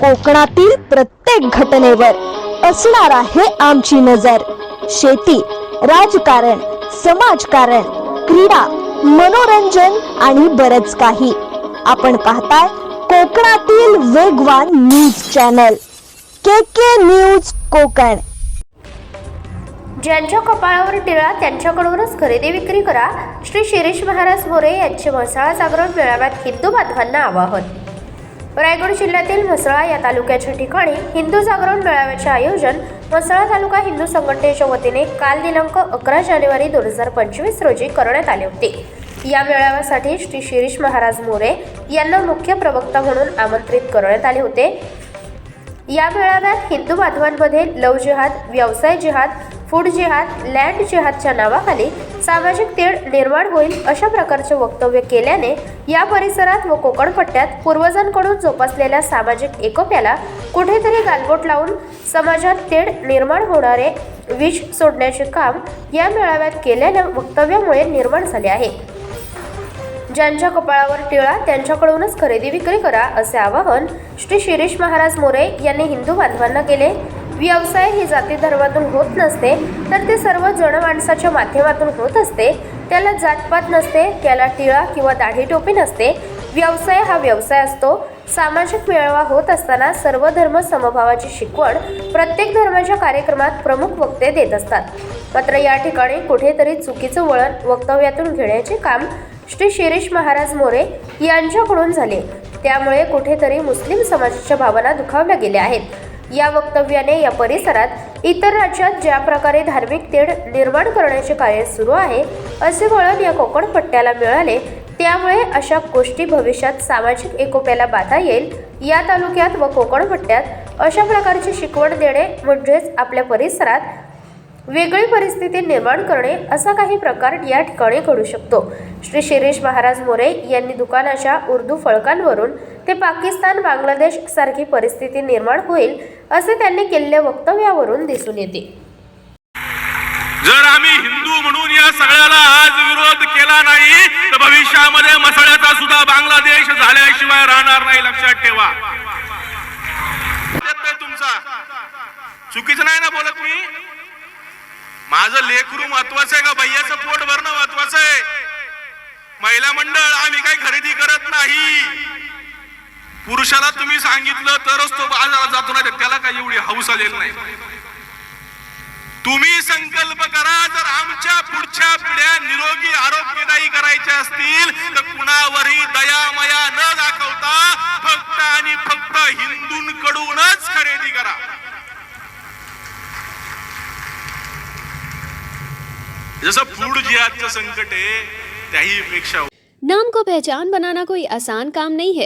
कोकणातील प्रत्येक घटनेवर असणार आहे आमची नजर. शेती राजकारण समाजकारण क्रीडा मनोरंजन आणि बरच काही. आपण पाहताय कोकणातील वेगवान news channel. K K news Konkan. ज्यांच्या कपाळावर टिळा त्यांच्याकडूनच खरेदी विक्री करा. श्री शिरीष महाराज मोरे यांचे म्हसाळा जागरण मेळाव्यात हिंदू बांधवांना आवाहन. रायगड जिल्ह्यातील म्हसळा या तालुक्याच्या ठिकाणी हिंदू जागरण मेळाव्याचे आयोजन म्हसळा तालुका हिंदू संघटनेच्या वतीने काल दिनांक अकरा जानेवारी दोन हजार पंचवीस रोजी करण्यात आले होते. या मेळाव्यासाठी श्री शिरीष महाराज मोरे यांना मुख्य प्रवक्ता म्हणून आमंत्रित करण्यात आले होते. या मेळाव्यात हिंदू बांधवांमध्ये लव जिहाद व्यवसाय जिहाद फूड जिहाद लँड जिहादच्या नावाखाली सामाजिक तेढ निर्माण होईल अशा प्रकारचे वक्तव्य केल्याने या परिसरात व कोकण पट्ट्यात पूर्वजांकडून जोपासलेल्या सामाजिक एकोप्याला कुठेतरी गालबोट लावून समाजात तेढ निर्माण होणारे विष सोडण्याचे काम या मेळाव्यात केलेल्या वक्तव्यामुळे निर्माण झाले आहे. ज्यांच्या कपाळावर टिळा त्यांच्याकडूनच खरेदी विक्री करा असे आवाहन श्री शिरीष महाराज मोरे यांनी हिंदू बांधवांना केले. व्यवसाय ही जाती धर्मातून होत नसते तर ते सर्व जनमानसाच्या माध्यमातून होत असते. त्याला जातपात नसते त्याला टिळा किंवा दाढी टोपी नसते. व्यवसाय हा व्यवसाय असतो. सामाजिक मेळावा होत असताना सर्व धर्म समभावाची शिकवण प्रत्येक धर्माच्या कार्यक्रमात प्रमुख वक्ते देत असतात. मात्र या ठिकाणी कुठेतरी चुकीचं वळण वक्तव्यातून घेण्याचे काम श्री शिरीष महाराज मोरे यांच्याकडून झाले. त्यामुळे कुठेतरी मुस्लिम समाजाच्या भावना दुखावल्या गेल्या आहेत. या वक्तव्याने या परिसरात इतर राज्यात ज्या प्रकारे धार्मिक तेढ निर्माण करण्याचे कार्य सुरू आहे असे वळण या कोकण पट्ट्याला मिळाले. त्यामुळे अशा गोष्टी भविष्यात सामाजिक एकोप्याला बाधा येईल. या तालुक्यात व कोकण पट्ट्यात अशा प्रकारची शिकवण देणे म्हणजेच आपल्या परिसरात वेगळी परिस्थिती निर्माण करणे असा काही प्रकार या ठिकाणी घडू शकतो. श्री शिरीष महाराज मोरे यांनी दुकानाच्या उर्दू फळकांवरून ते पाकिस्तान बांगलादेश सारखी परिस्थिती निर्माण होईल असे त्यांनी केलेल्या वक्तव्यावरून दिसून येते. जर आम्ही हिंदू म्हणून या सगळ्याला आज विरोध केला नाही तर भविष्यामध्ये मसाळ्याचा सुद्धा बांगलादेश झाल्याशिवाय राहणार नाही लक्षात ठेवा. तुमचा? चुकीचं नाही ना बोलत मी? माझं लेखरू महत्वाचं आहे का? भैयाचं पोट भरणं महत्वाचं आहे. महिला मंडळ आम्ही काही खरेदी करत नाही. पुरुषाला तुम्ही सांगितलं तरच तो बाजारात जातो नाही त्याला काही एवढी हौस आलेली नाही. तुम्ही संकल्प करा जर आमच्या पुढच्या पिढ्या निरोगी आरोग्यदायी करायच्या असतील तर कुणावरही दयामया न दाखवता फक्त आणि फक्त हिंदूंकडूनच खरेदी करा. जसं फूड जिहादचं संकट आहे त्याही पेक्षा नाम को पहचान बनाना कोई आसान काम नहीं है।